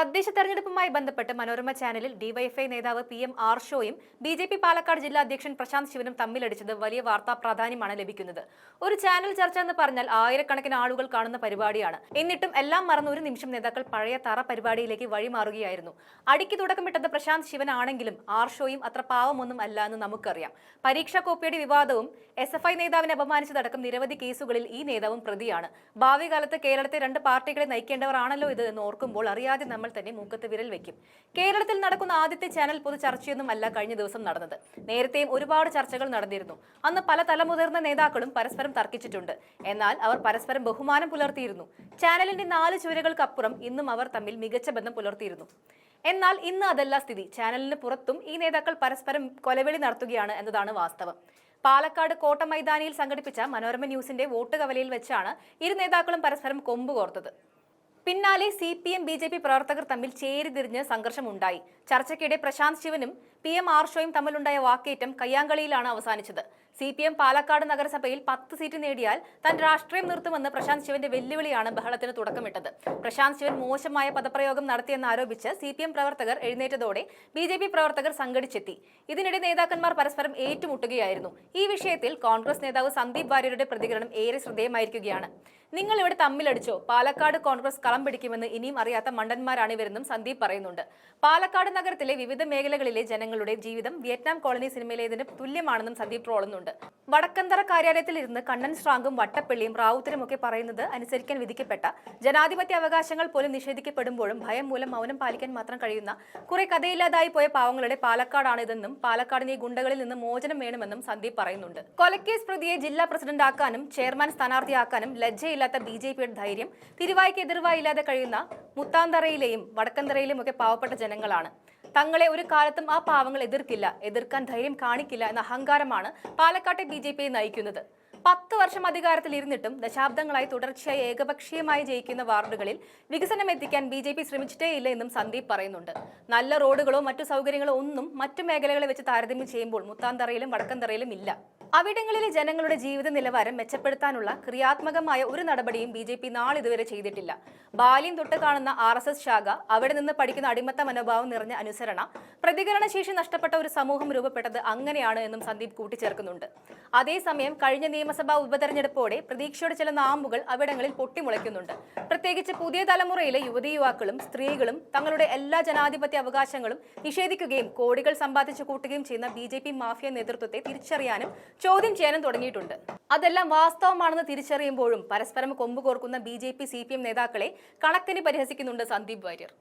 തദ്ദേശ തെരഞ്ഞെടുപ്പുമായി ബന്ധപ്പെട്ട് മനോരമ ചാനലിൽ ഡിവൈഎഫ്ഐ നേതാവ് പി എം ആർഷോയും ബി ജെ പി പാലക്കാട് ജില്ലാ അധ്യക്ഷൻ പ്രശാന്ത് ശിവനും തമ്മിലടിച്ചത് വലിയ വാർത്താ പ്രാധാന്യമാണ് ലഭിക്കുന്നത്. ഒരു ചാനൽ ചർച്ച എന്ന് പറഞ്ഞാൽ ആയിരക്കണക്കിന് ആളുകൾ കാണുന്ന പരിപാടിയാണ്. എന്നിട്ടും എല്ലാം മറന്ന ഒരു നിമിഷം നേതാക്കൾ പഴയ തറ പരിപാടിയിലേക്ക് വഴിമാറുകയായിരുന്നു. അടിക്ക് തുടക്കമിട്ടത് പ്രശാന്ത് ശിവനാണെങ്കിലും ആർഷോയും അത്ര പാവമൊന്നും അല്ല എന്ന് നമുക്കറിയാം. പരീക്ഷാ കോപ്പിയുടെ വിവാദവും എസ് എഫ് ഐ നേതാവിനെ അപമാനിച്ചതടക്കം നിരവധി കേസുകളിൽ ഈ നേതാവും പ്രതിയാണ്. ഭാവി കാലത്ത് കേരളത്തെ രണ്ട് പാർട്ടികളെ നയിക്കേണ്ടവരാണല്ലോ ഇത് എന്ന് ഓർക്കുമ്പോൾ അറിയാതെ നമ്മൾ തന്നെ മൂക്കത്ത് വിരൽ വെക്കും. കേരളത്തിൽ നടക്കുന്ന ആദ്യത്തെ ചാനൽ പൊതു ചർച്ചയൊന്നുമല്ല കഴിഞ്ഞ ദിവസം നടന്നത്. നേരത്തെയും ഒരുപാട് ചർച്ചകൾ നടന്നിരുന്നു. അന്ന് പല തലമുതിർന്ന നേതാക്കളും പരസ്പരം തർക്കിച്ചിട്ടുണ്ട്. എന്നാൽ അവർ പരസ്പരം ബഹുമാനം പുലർത്തിയിരുന്നു. ചാനലിന്റെ നാല് ചുവരുകൾക്കപ്പുറം ഇന്നും അവർ തമ്മിൽ മികച്ച ബന്ധം പുലർത്തിയിരുന്നു. എന്നാൽ ഇന്ന് അതല്ല സ്ഥിതി. ചാനലിന് പുറത്തും ഈ നേതാക്കൾ പരസ്പരം കൊലവിളി നടത്തുകയാണ് എന്നതാണ് വാസ്തവം. പാലക്കാട് കോട്ട മൈതാനിയിൽ സംഘടിപ്പിച്ച മനോരമ ന്യൂസിന്റെ വോട്ട് കവലയിൽ വെച്ചാണ് ഇരു നേതാക്കളും പരസ്പരം കൊമ്പ് കോർത്തത്. പിന്നാലെ C P M B J P പ്രവർത്തകർ തമ്മിൽ ചേരിതിരിഞ്ഞ് സംഘർഷമുണ്ടായി. ചർച്ചയ്ക്കിടെ പ്രശാന്ത് ശിവനും പി എം ആർഷോയും തമ്മിലുണ്ടായ വാക്കേറ്റം കയ്യാങ്കളിയിലാണ് അവസാനിച്ചത്. സി പി എം പാലക്കാട് നഗരസഭയിൽ പത്ത് സീറ്റ് നേടിയാൽ താൻ രാഷ്ട്രീയം നിർത്തുമെന്ന് പ്രശാന്ത് ശിവന്റെ വെല്ലുവിളിയാണ് ബഹളത്തിന് തുടക്കമിട്ടത്. പ്രശാന്ത് ശിവൻ മോശമായ പദപ്രയോഗം നടത്തിയെന്ന് ആരോപിച്ച് സി പി എം പ്രവർത്തകർ എഴുന്നേറ്റതോടെ ബി ജെ പി പ്രവർത്തകർ സംഘടിച്ചെത്തി. ഇതിനിടെ നേതാക്കന്മാർ പരസ്പരം ഏറ്റുമുട്ടുകയായിരുന്നു. ഈ വിഷയത്തിൽ കോൺഗ്രസ് നേതാവ് സന്ദീപ് വാര്യരുടെ പ്രതികരണം ഏറെ ശ്രദ്ധേയമായിരിക്കുകയാണ്. നിങ്ങൾ ഇവിടെ തമ്മിലടിച്ചോ? പാലക്കാട് കോൺഗ്രസ് കളം പിടിക്കുമെന്ന് ഇനിയും അറിയാത്ത മണ്ടന്മാരാണ് ഇവരെന്നും സന്ദീപ് പറയുന്നുണ്ട്. പാലക്കാട് നഗരത്തിലെ വിവിധ മേഖലകളിലെ ജനങ്ങളുടെ ജീവിതം വിയറ്റ്നാം കോളനി സിനിമയിലേതിന് തുല്യമാണെന്നും സന്ദീപ് ട്രോളുന്നുണ്ട്. വടക്കന്തറ കാര്യാലയത്തിൽ ഇരുന്ന് കണ്ണൻ ശ്രാങ്കും വട്ടപ്പള്ളിയും റാവുത്തരും ഒക്കെ പറയുന്നത് അനുസരിക്കാൻ വിധിക്കപ്പെട്ട ജനാധിപത്യ അവകാശങ്ങൾ പോലും നിഷേധിക്കപ്പെടുമ്പോഴും ഭയം മൂലം മൗനം പാലിക്കാൻ മാത്രം കഴിയുന്ന കുറെ കഥയില്ലാതായി പോയ പാവങ്ങളുടെ പാലക്കാടാണ് ഇതെന്നും പാലക്കാടിനെ ഗുണ്ടകളിൽ നിന്ന് മോചനം വേണമെന്നും സന്ദീപ് പറയുന്നുണ്ട്. കൊലക്കേസ് പ്രതിയെ ജില്ലാ പ്രസിഡന്റ് ആക്കാനും ചെയർമാൻ സ്ഥാനാർത്ഥിയാക്കാനും ലജ്ജയില്ലാത്ത ബി ജെ പിയുടെ ധൈര്യം തിരുവായ്ക്ക് എതിർവായില്ലാതെ കഴിയുന്ന മുത്താന്തറയിലെയും വടക്കന്തറയിലും ഒക്കെ പാവപ്പെട്ട ജനങ്ങളാണ്. തങ്ങളെ ഒരു കാലത്തും ആ പാവങ്ങൾ എതിർക്കില്ല എതിർക്കാൻ ധൈര്യം കാണിക്കില്ല എന്ന അഹങ്കാരമാണ് പാലക്കാട്ടെ ബി നയിക്കുന്നത്. പത്ത് വർഷം അധികാരത്തിൽ ഇരുന്നിട്ടും ദശാബ്ദങ്ങളായി തുടർച്ചയായി ഏകപക്ഷീയമായി ജയിക്കുന്ന വാർഡുകളിൽ വികസനം എത്തിക്കാൻ ബി ജെ പി ശ്രമിച്ചിട്ടേയില്ല എന്നും സന്ദീപ് പറയുന്നുണ്ട്. നല്ല റോഡുകളോ മറ്റു സൗകര്യങ്ങളോ ഒന്നും മറ്റു മേഖലകളെ വെച്ച് താരതമ്യം ചെയ്യുമ്പോൾ മുത്താന്തറയിലും വടക്കന്തറയിലും ഇല്ല. അവിടങ്ങളിലെ ജനങ്ങളുടെ ജീവിത നിലവാരം മെച്ചപ്പെടുത്താനുള്ള ക്രിയാത്മകമായ ഒരു നടപടിയും ബി ജെ പി നാളിതുവരെ ചെയ്തിട്ടില്ല. ബാല്യം തൊട്ട് കാണുന്ന ആർ എസ് എസ് ശാഖ അവിടെ നിന്ന് പഠിക്കുന്ന അടിമത്ത മനോഭാവം നിറഞ്ഞ അനുസരണ പ്രതികരണശേഷി നഷ്ടപ്പെട്ട ഒരു സമൂഹം രൂപപ്പെട്ടത് അങ്ങനെയാണ് എന്നും സന്ദീപ് കൂട്ടിച്ചേർക്കുന്നുണ്ട്. അതേസമയം കഴിഞ്ഞ നിയമസഭാ ഉപതെരഞ്ഞെടുപ്പോടെ പ്രതീക്ഷയോടെ ചില നാമ്പുകൾ അവിടങ്ങളിൽ പൊട്ടിമുളയ്ക്കുന്നുണ്ട്. പ്രത്യേകിച്ച് പുതിയ തലമുറയിലെ യുവതി യുവാക്കളും സ്ത്രീകളും തങ്ങളുടെ എല്ലാ ജനാധിപത്യ അവകാശങ്ങളും നിഷേധിക്കുകയും കോടികൾ സമ്പാദിച്ചു കൂട്ടുകയും ചെയ്യുന്ന ബി ജെ പി മാഫിയ നേതൃത്വത്തെ തിരിച്ചറിയാനും ചോദ്യം ചെയ്യാനും തുടങ്ങിയിട്ടുണ്ട്. അതെല്ലാം വാസ്തവമാണെന്ന് തിരിച്ചറിയുമ്പോഴും പരസ്പരം കൊമ്പുകോർക്കുന്ന B J P C P M നേതാക്കളെ കണക്കിന് പരിഹസിക്കുന്നുണ്ട് സന്ദീപ് വാര്യർ.